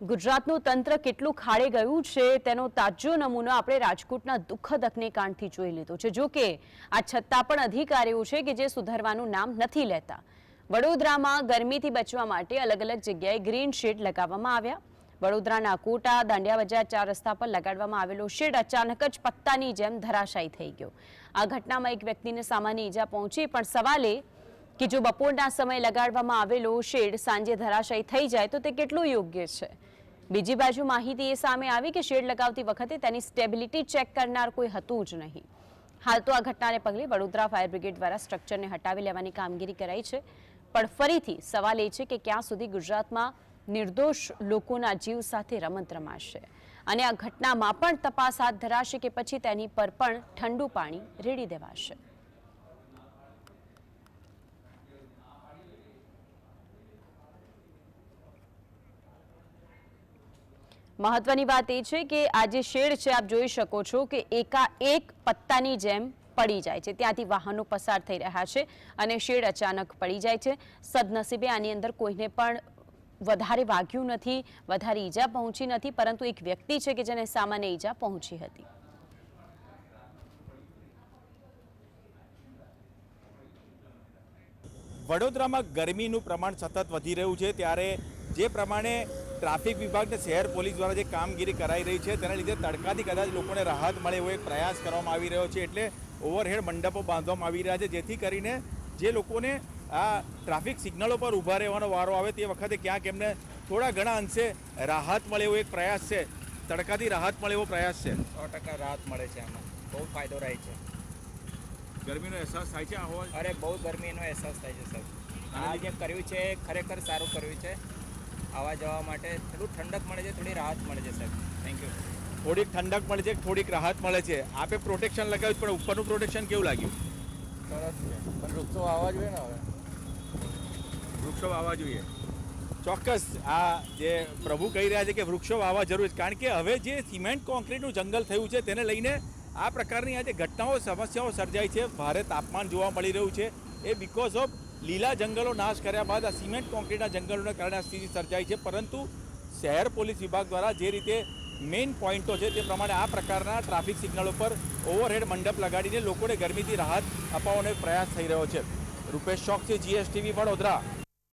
ગુજરાતનું તંત્ર કેટલું ખાડે ગયું છે તેનો તાજો નમૂનો આપણે રાજકોટના દુઃખદ અગ્નિકાંડથી જોઈ લીધો છે. જો કે આ છતાં પણ અધિકારીઓ છે કે જે સુધારવાનું નામ નથી લેતા. વડોદરામાં ગરમીથી બચવા માટે અલગ અલગ જગ્યાએ ગ્રીન શેડ લગાવવામાં આવ્યા. વડોદરાના કોટા, દાંડિયા બજાર ચાર રસ્તા પર લગાડવામાં આવેલો શેડ અચાનક જ પત્તાની જેમ ધરાશાયી થઈ ગયો. આ ઘટનામાં એક વ્યક્તિને સામાન્ય ઈજા પહોંચી, પણ સવાલે કે જો બપોરના સમયે લગાડવામાં આવેલો શેડ સાંજે ધરાશાયી થઈ જાય તો તે કેટલું યોગ્ય છે? બીજી બાજુ માહિતી એ સામે આવી કે શેડ લગાવતી વખતે તેની સ્ટેબિલિટી ચેક કરનાર કોઈ હતું જ નહીં. હાલ તો આ ઘટનાને પગલે વડોદરા ફાયર બ્રિગેડ દ્વારા સ્ટ્રક્ચરને હટાવી લેવાની કામગીરી કરાઈ છે. પણ ફરીથી સવાલ એ છે કે ક્યાં સુધી ગુજરાતમાં નિર્દોષ લોકોના જીવ સાથે રમત રમાશે? અને આ ઘટનામાં પણ તપાસ હાથ ધરાશે કે પછી તેની પર પણ ઠંડુ પાણી રેડી દેવાશે? મહત્વની વાત એ છે કે આ જે શેડ છે, આપ જોઈ શકો છો કે એકાએક પત્તાની જેમ પડી જાય છે. ત્યાંથી વાહનો પસાર થઈ રહ્યા છે અને શેડ અચાનક પડી જાય છે. સદનસીબે આની અંદર કોઈને પણ વધારે વાગ્યું નથી, વધારે ઈજા પહોંચી નથી, પરંતુ એક વ્યક્તિ છે કે જેને સામાન્ય ઈજા પહોંચી હતી. વડોદરામાં ગરમીનું પ્રમાણ સતત વધી રહ્યું છે. ત્યારે જે પ્રમાણે ટ્રાફિક વિભાગ ને શહેર પોલીસ દ્વારા જે કામગીરી કરાઈ રહી છે તેના લીધે તડકાથી કદાચ લોકોને રાહત મળે એવો એક પ્રયાસ કરવામાં આવી રહ્યો છે. એટલે ઓવરહેડ મંડપો બાંધવામાં આવી રહ્યા છે જેથી કરીને જે લોકોને આ ટ્રાફિક સિગ્નલો પર ઊભા રહેવાનો વારો આવે તે વખતે ક્યાંક એમને થોડા ઘણા અંશે રાહત મળે એવો એક પ્રયાસ છે. તડકાથી રાહત મળે એવો પ્રયાસ છે. સો ટકા રાહત મળે છે આમાં. બહુ ફાયદો રહે છે. ગરમીનો અહેસાસ થાય છે આ અરે બહુ ગરમીનો અહેસાસ થાય છે સાહેબ. આ જે કર્યું છે ખરેખર સારું કર્યું છે. આવવા જવા માટે થોડું ઠંડક મળે છે થોડી રાહત મળે છે સાહેબ. થેન્ક યુ થોડીક ઠંડક મળે છે થોડીક રાહત મળે છે. આપે પ્રોટેક્શન લગાવ્યું પણ ઉપરનું પ્રોટેક્શન કેવું લાગ્યું? સરસ છે. પણ વૃક્ષો આવવા જોઈએ ને હવે? વૃક્ષો વાવવા જોઈએ. ચોક્કસ. આ જે પ્રભુ કહી રહ્યા છે કે વૃક્ષો વાવવા જરૂર છે. કારણ કે હવે જે સિમેન્ટ કોન્ક્રીટનું જંગલ થયું છે તેને લઈને આ પ્રકારની આ જે ઘટનાઓ સમસ્યાઓ સર્જાય છે. ભારે તાપમાન જોવા મળી રહ્યું છે. એ બિકોઝ ઓફ લીલા જંગલો નાશ કર્યા બાદ આ સિમેન્ટ કોન્ક્રીટના જંગલોને કારણે આ સ્થિતિ સર્જાય છે. પરંતુ શહેર પોલીસ વિભાગ દ્વારા જે રીતે મેઇન પોઈન્ટો છે તે પ્રમાણે આ પ્રકારના ટ્રાફિક સિગ્નલો પર ઓવરહેડ મંડપ લગાડીને લોકોને ગરમીથી રાહત અપાવવાનો પ્રયાસ થઈ રહ્યો છે. રૂપેશ ચોકસી જીએસટીવી વડોદરા.